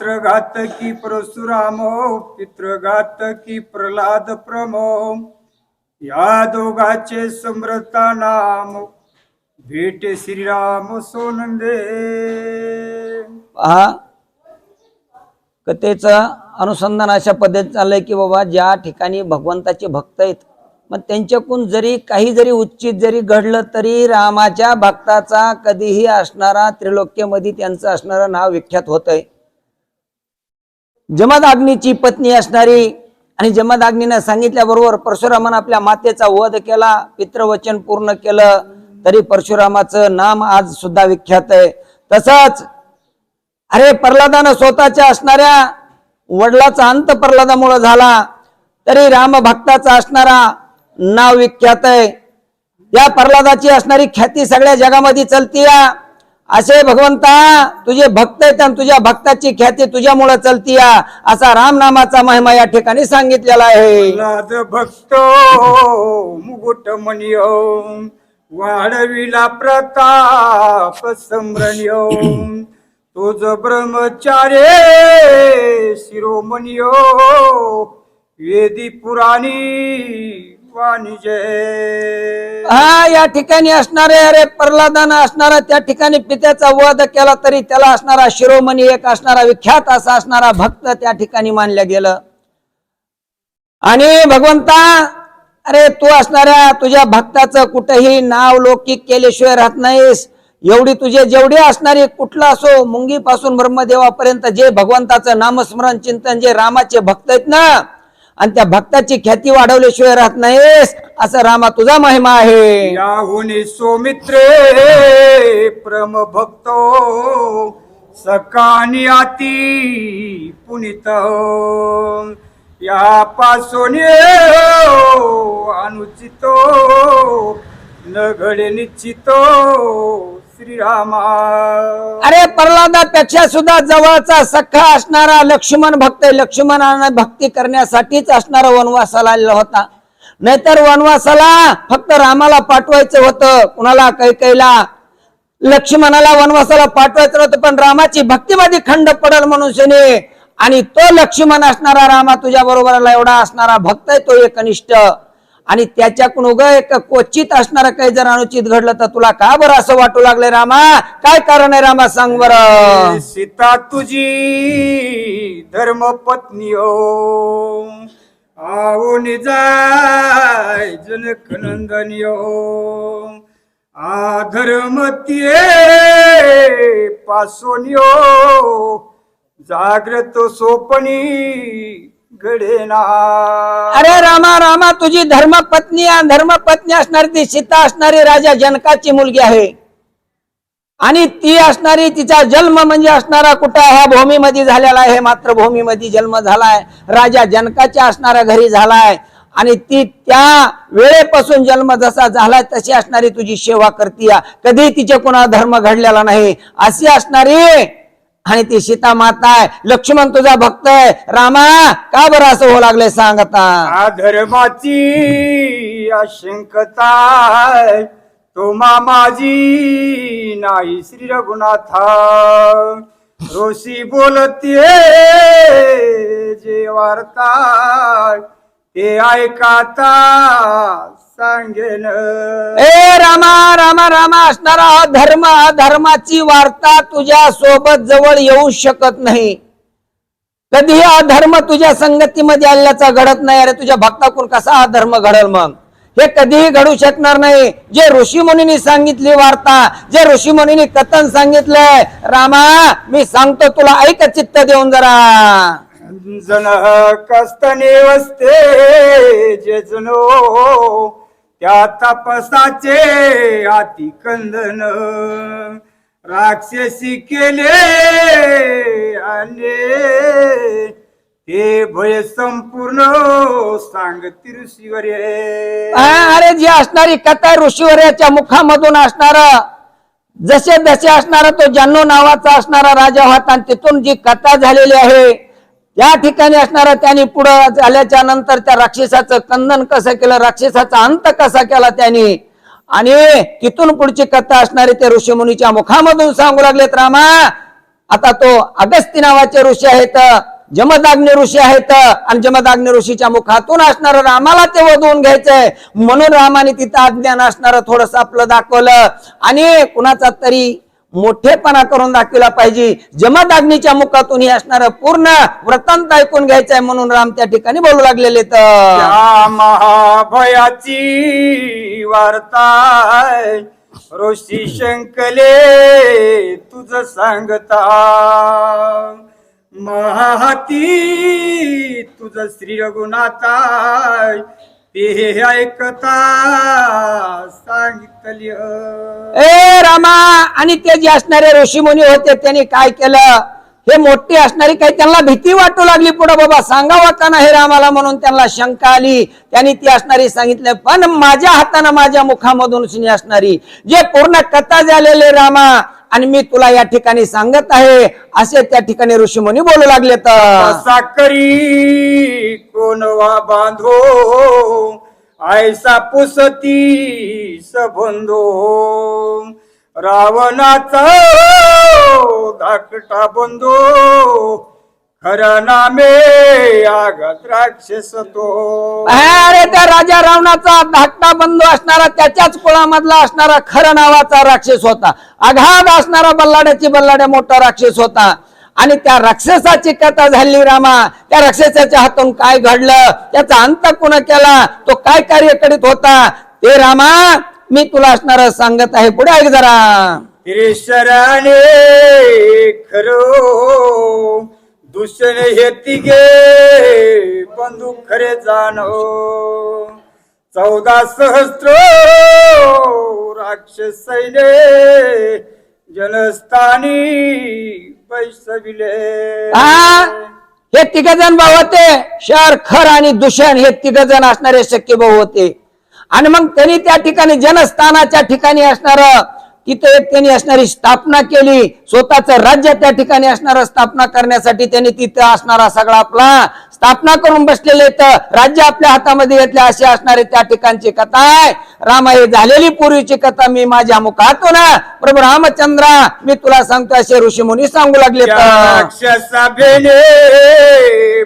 चित्रघात की परशुरामो परशुराम पितृघातकी प्रल्हाद प्रमो. या दोघाचे समृता नाम भेट श्रीराम सोनंदे. पहा कथेचं अनुसंधान अशा पद्धतीत चाललंय की बाबा ज्या ठिकाणी भगवंताचे भक्त आहेत मग त्यांच्याकडून जरी काही जरी उच्चित जरी घडलं तरी रामाच्या भक्ताचा कधीही असणारा त्रिलोक्यमध्ये त्यांचं असणारं नाव विख्यात होतंय. जमदाग्नीची पत्नी असणारी आणि जमदाग्नीनं सांगितल्याबरोबर परशुरामानं आपल्या मातेचा वध केला पितृवचन पूर्ण केलं तरी परशुरामाचं नाम आज सुद्धा विख्यात आहे. तसंच अरे प्रल्हादानं स्वतःच्या असणाऱ्या वडिलाचा अंत प्रल्हादामुळे झाला तरी रामभक्ताचा असणारा नाव विख्यात आहे. या प्रल्हादाची असणारी ख्याती सगळ्या जगामध्ये चलती असे भगवंता तुझे भक्त आहेत आणि तुझ्या भक्ताची ख्याती तुझ्यामुळे चलती असा रामनामाचा महिमा या ठिकाणी सांगितलेला आहे. भक्त मुकुट मनियो वाढविला प्रताप सम्रणियो तुझ ब्रह्मचारे शिरोमणी वेदी पुराणी हा या ठिकाणी असणारे अरे प्रल्हादानं असणारा त्या ठिकाणी पित्याचा वध केला तरी त्याला असणारा शिरोमणी एक असणारा विख्यात असा असणारा भक्त त्या ठिकाणी मानलं गेलं. आणि भगवंता अरे तू असणाऱ्या तुझ्या भक्ताचं कुठेही नाव लौकिक केल्याशिवाय राहत नाहीस. एवढी तुझे जेवढी असणारी कुठलं असो मुंगी पासून ब्रह्मदेवापर्यंत जे भगवंताचं नामस्मरण चिंतन जे रामाचे भक्त आहेत ना आणि त्या भक्ताची ख्याती वाढवल्याशिवाय राहत नाहीस. असं रामा तुझा महिमा आहे. याहुनी सौमित्रे प्रम भक्तो सकानी आती पुनित. या पासून अनुचितो न घडे निश्चितो श्रीरामा. अरे प्रल्हादापेक्षा सुद्धा जवळचा सख्खा असणारा लक्ष्मण भक्त लक्ष्मणाने भक्ती करण्यासाठीच असणारा वनवासाला आलेला होता. नाहीतर वनवासाला फक्त रामाला पाठवायचं होतं. कुणाला? कैकेला लक्ष्मणाला वनवासाला पाठवायचं होतं पण रामाची भक्तीमध्ये खंड पडल मनुष्याने आणि तो लक्ष्मण असणारा रामा तुझ्या बरोबरला एवढा असणारा भक्त आहे तो एकनिष्ठ आणि त्याच्याकडून उग एक क्वचित असणारं काही जर अनुचित घडलं तर तुला का बरं असं वाटू लागलंय रामा? काय कारण आहे रामा? सांग बरं. सीता तुझी धर्मपत्नी हो आवून जाय जनक नंदनी हो आधर्मतीये पासून यो जाग्रत सोपणी घडेना अरे रामा रामा तुझी धर्मपत्नी आणि धर्मपत्नी असणारी ती सीता असणारी राजा जनकाची मुलगी आहे. आणि ती असणारी तिचा जन्म म्हणजे असणारा कुठं ह्या भूमीमध्ये झालेला आहे मातृभूमीमध्ये जन्म झालाय. राजा जनकाच्या असणाऱ्या घरी झालाय. आणि ती त्या वेळेपासून जन्म जसा झालाय तशी असणारी तुझी सेवा करतीया. कधी तिच्या कोणा धर्म घडलेला नाही. अशी असणारी आणि ती सीता माता आहे. लक्ष्मण तुझा भक्त आहे. रामा का बरं असं होऊ लागले सांग आता? अधर्माची अशंकता तुम्हा माझी नाही श्री रघुनाथा. ऋषी बोलते जे वार्ता ते ऐकाता. सांगेन. ए रामा रामा रामा असणारा धर्म धर्माची वार्ता तुझ्या सोबत जवळ येऊ शकत नाही. कधी हा धर्म तुझ्या संगतीमध्ये आल्याचा घडत नाही. अरे तुझ्या भक्ताकडून कसा हा धर्म घडल मग? हे कधीही घडू शकणार नाही. जे ऋषी मुनींनी सांगितली वार्ता जे ऋषी मुनींनी कथन सांगितलंय रामा मी सांगतो तुला ऐक चित्त देऊन जरा. जन कस्तने वसते जे जनो त्या तपसाचे अति कंदन. राक्षसी केले आणि ते भय संपूर्ण सांगती ऋषीवर. अरे जी असणारी कथा ऋषीवर्याच्या मुखामधून असणार जसे जसे असणारा तो जन्नो नावाचा असणारा राजा होता आणि तिथून जी कथा झालेली आहे या ठिकाणी असणारा त्यांनी पुढं झाल्याच्यानंतर त्या राक्षसाचं कंदन कसं केलं राक्षसाचा अंत कसा केला त्यांनी? आणि तिथून पुढची कथा असणारी ते ऋषीमुनीच्या मुखामधून सांगू लागलेत रामा. आता तो अगस्ती नावाचे ऋषी आहेत जमदाग्नी ऋषी आहेत आणि जमदाग्नी ऋषीच्या मुखातून असणार रामाला ते वधवून घ्यायचंय. म्हणून रामाने तिथं अज्ञान असणार थोडस आपलं दाखवलं. आणि कुणाचा तरी मोठेपणा करून दाखविला पाहिजे. जमदाग्नीच्या मुखातून हे असणार पूर्ण व्रतांत ऐकून घ्यायचंय म्हणून राम त्या ठिकाणी बोलू लागलेले तर. महाभयाची वार्ता ऋषी शंकले तुझ सांगता महाती तुझ श्री रघुनाथा ते ऐकता सांगितली ए रामा आणि ते जे असणारे ऋषीमुनी होते त्यांनी काय केलं? हे मोठी असणारी काही त्यांना भीती वाटू लागली पुढे बाबा सांगावं का नाही रामाला म्हणून त्यांना शंका आली? त्यांनी ती असणारी सांगितलं पण माझ्या हातानं माझ्या मुखामधून असणारी. जे पूर्ण कथा झालेले रामा आणि मी तुला या ठिकाणी सांगत आहे असे त्या ठिकाणी ऋषीमुनी बोलू लागले तर साकरी कोणवा बांधो ऐसा पुसती सबंधो. रावणाचा धाकटा बंधो नामे राक्षस तो अरे त्या राजा रावणाचा धाकटा बंधू असणारा त्याच्याच कुळामधला असणारा खरं नावाचा राक्षस होता. आघात असणारा बल्लाड्याची बल्लाड्या मोठा राक्षस होता. आणि त्या राक्षसाची कथा झाली रामा. त्या राक्षसाच्या हातून काय घडलं? त्याचा अंत कुणा केला? तो काय कार्य करीत होता? ते रामा मी तुला असणार सांगत आहे. पुढे ऐक जरा. खरो दूषण हे तिघे बंधू खरे जाणो. चौदा सहस्त्र राक्षस सैने जनस्थानी पैसविले हा हे तिघ जण भाऊ होते. शहर खर आणि दूषण हे तिघ जण असणारे शक्य भाऊ होते. आणि मग त्यांनी त्या ठिकाणी जनस्थानाच्या ठिकाणी असणार तिथे एक त्यांनी असणारी स्थापना केली. स्वतःच राज्य त्या ठिकाणी असणार स्थापना करण्यासाठी त्यांनी तिथं असणारा सगळा आपला स्थापना करून बसलेले तर राज्य आपल्या हातामध्ये घेतले असे असणारे त्या ठिकाणची कथा आहे. रामा हे झालेली पूर्वीची कथा मी माझ्या मुखातून प्रभू रामचंद्रा मी तुला सांगतो असे ऋषी मुनी सांगू लागले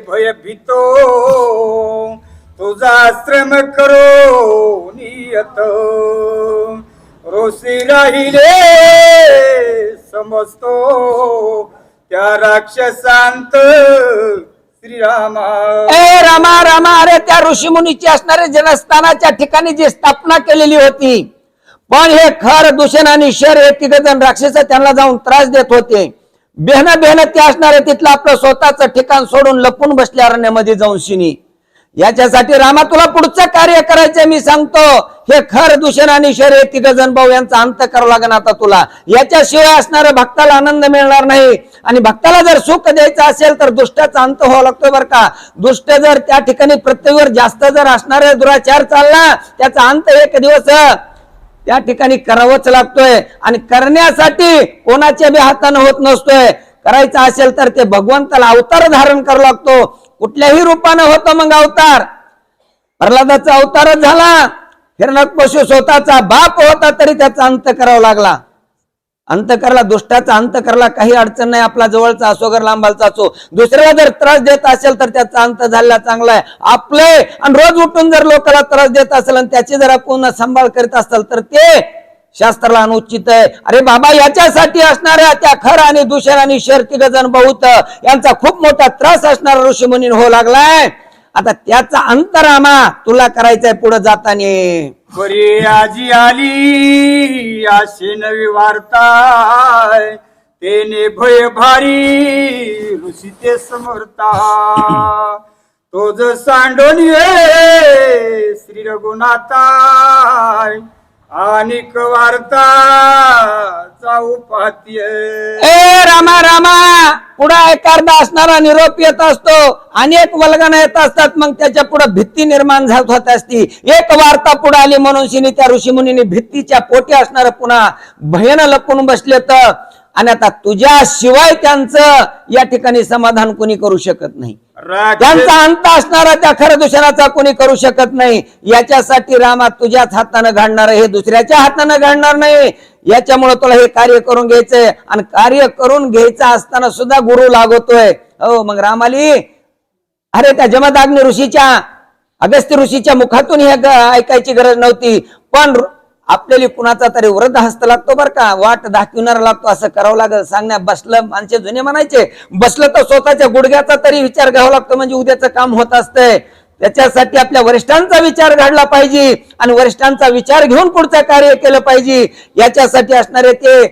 भय भीतो तुझा श्रम करो नियत रोसी राहिले समजतो. त्या राक्षसांत श्रीरामा. ए रामा रामा अरे त्या ऋषीमुनीची असणारे जनस्थानाच्या ठिकाणी जी स्थापना केलेली होती पण हे खर दूषण आणि शर हे तिघ जण राक्षस त्यांना जाऊन त्रास देत होते. बेहन बेहन ते असणारे तिथलं आपलं स्वतःच ठिकाण सोडून लपून बसले अरण्यामध्ये जाऊन शिनी. याच्यासाठी रामा तुला पुढचं कार्य करायचं मी सांगतो. हे खर दूषण आणि शर हे तिघ जण भाऊ यांचा अंत करावं लागेल आता तुला. याच्याशिवाय असणाऱ्या भक्ताला आनंद मिळणार नाही. आणि भक्ताला जर सुख द्यायचं असेल तर दुष्टाचा अंत व्हावा लागतोय बरं का. दुष्ट जर त्या ठिकाणी प्रत्येकावर जास्त जर असणारे दुराचार चालला त्याचा अंत एक दिवस त्या ठिकाणी करावंच लागतोय. आणि करण्यासाठी कोणाच्या बी हातानं होत नसतोय. करायचं असेल तर ते भगवंताला अवतार धारण करावं लागतो. कुठल्याही रूपानं होतं मग अवतार. प्रल्हादाचा अवतारच झाला. हिरणात स्वतःचा बाप होता तरी त्याचा अंत करावा लागला. अंत करला दुष्टाचा अंत करला काही अडचण नाही. आपला जवळचा असो घर लांबालचा असो दुसऱ्याला जर त्रास देत असेल तर त्याचा अंत झाला चांगला आहे. आपले आणि रोज उठून जर लोकांना त्रास देत असेल आणि त्याची जर आपण सांभाळ करीत असेल तर ते शास्त्राला अनुचित आहे. अरे बाबा याच्यासाठी असणाऱ्या त्या खर आणि दूषण आणि शर्ती गजन बहुत. यांचा खूप मोठा त्रास असणारा ऋषीमुनी हो लागलाय. आता त्याचा अंतरामा तुला करायचंय पुढे जाताना. बरी आजी आली अशी नवी वार्ता तेने भय भारी ऋषी ते समर्था तो ज श्री रघुनाथाय. आणि वार्ता जाऊ पाहतीये ए रामा रामा पुढे एखादा असणारा निरोप येत असतो. अनेक वल्गना येत असतात मग त्याच्या पुढे भित्ती निर्माण झात होत असती. एक वार्ता पुढे आली म्हणून शिनी त्या ऋषीमुनी भित्तीच्या पोटी असणार पुन्हा भयन लपून बसले तर. आणि आता तुझ्या शिवाय त्यांचं या ठिकाणी समाधान कोणी करू शकत नाही. ज्यांचा अंत असणारा त्या खरं दुषणाचा कोणी करू शकत नाही. याच्यासाठी रामा तुझ्याच हातानं घडणार हे दुसऱ्याच्या हातानं घडणार नाही. याच्यामुळे तुला हे कार्य करून घ्यायचंय. आणि कार्य करून घ्यायचं असताना सुद्धा गुरु लागतोय. हो मग रामाली अरे त्या जमदाग्नी ऋषीच्या अगस्त्य ऋषीच्या मुखातून हे ऐकायची गरज नव्हती. पण आपल्याला कुणाचा तरी वृद्ध हस्त लागतो बरं का? वाट दाखविणारा लागतो असं करावं लागत सांगण्या बसलं माणसे जुने म्हणायचे. बसलं तर स्वतःच्या गुडघ्याचा तरी विचार घ्यावा लागतो म्हणजे उद्याचं काम होत असतंय. त्याच्यासाठी आपल्या वरिष्ठांचा विचार घडला पाहिजे आणि वरिष्ठांचा विचार घेऊन पुढचं कार्य केलं पाहिजे. याच्यासाठी असणारे ते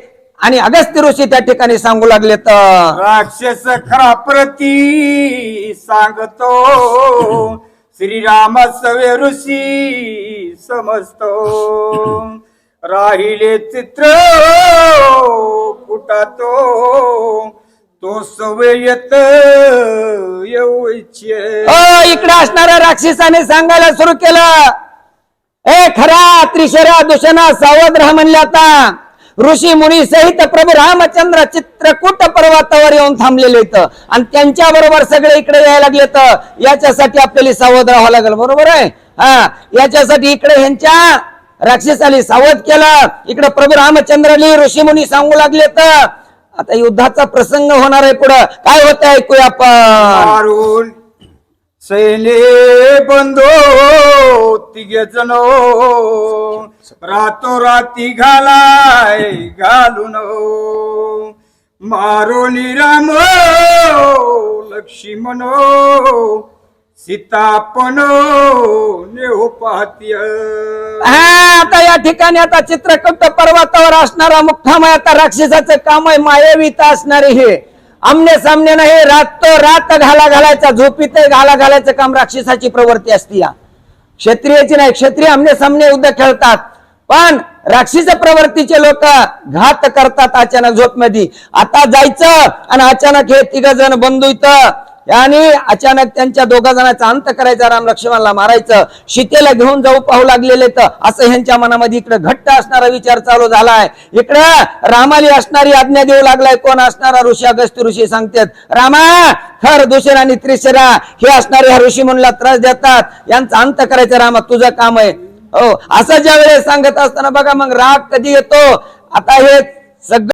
आणि अगस्त्य ऋषी त्या ठिकाणी सांगू लागले तर राक्षस खरा प्रती सांगतो श्रीराम सवे ऋषी समजतो राहिले चित्र कुटातो तो सवे येत येऊ इच्छे हो इकडे असणाऱ्या राक्षसाने सांगायला सुरू केलं. ए खरा त्रिशरा दुशना सावध राहा म्हणले आता. ऋषी मुनी सहित प्रभू रामचंद्र चित्रकूट पर्वतावर येऊन थांबलेले इथं आणि त्यांच्या बरोबर सगळे इकडे यायला लागले तर याच्यासाठी आपल्याला सावध राहावं लागेल बरोबर आहे? हा याच्यासाठी इकडे ह्यांच्या राक्षसाली सावध केलं. इकडे प्रभू रामचंद्रली ऋषी मुनी सांगू लागले तर आता युद्धाचा प्रसंग होणार आहे पुढं. काय होत ऐकूया आपण. सैने बंदो तिघे जण. रातो राती घालाय घालून. मारो राम लक्ष्मण सीतापण नेहो पाहतीय. हा आता या ठिकाणी आता चित्रकूट पर्वतावर असणारा मुक्काम आहे आता राक्षसाचं काम आहे मायावीत असणारे हे. आमने सामने नाही रात रात घाला घालायचा झोपीत घाला घालायचं काम राक्षसाची प्रवृत्ती असते या. क्षत्रियाची नाही क्षत्रिय आमने सामने युद्ध खेळतात. पण राक्षस प्रवृत्तीचे लोक घात करतात अचानक झोपमध्ये. आता जायचं आणि अचानक हे तिघ जण बंधू इथं आणि अचानक त्यांच्या दोघा जणांचा अंत करायचा राम लक्ष्मणला मारायचं सीतेला घेऊन जाऊ पाहू लागलेले तर असं ह्यांच्या मनामध्ये इकडे घट्ट असणारा विचार चालू झालाय. इकडं रामाली असणारी आज्ञा देऊ लागलाय. कोण असणारा ऋषी अगस्त ऋषी सांगतात रामा खर दुसरा आणि त्रिशरा हे असणारे ह्या ऋषी म्हणला त्रास देतात. यांचा अंत करायचं रामा तुझं काम आहे. हो असं ज्या वेळेस सांगत असताना बघा मग राग कधी येतो? आता हे सगळं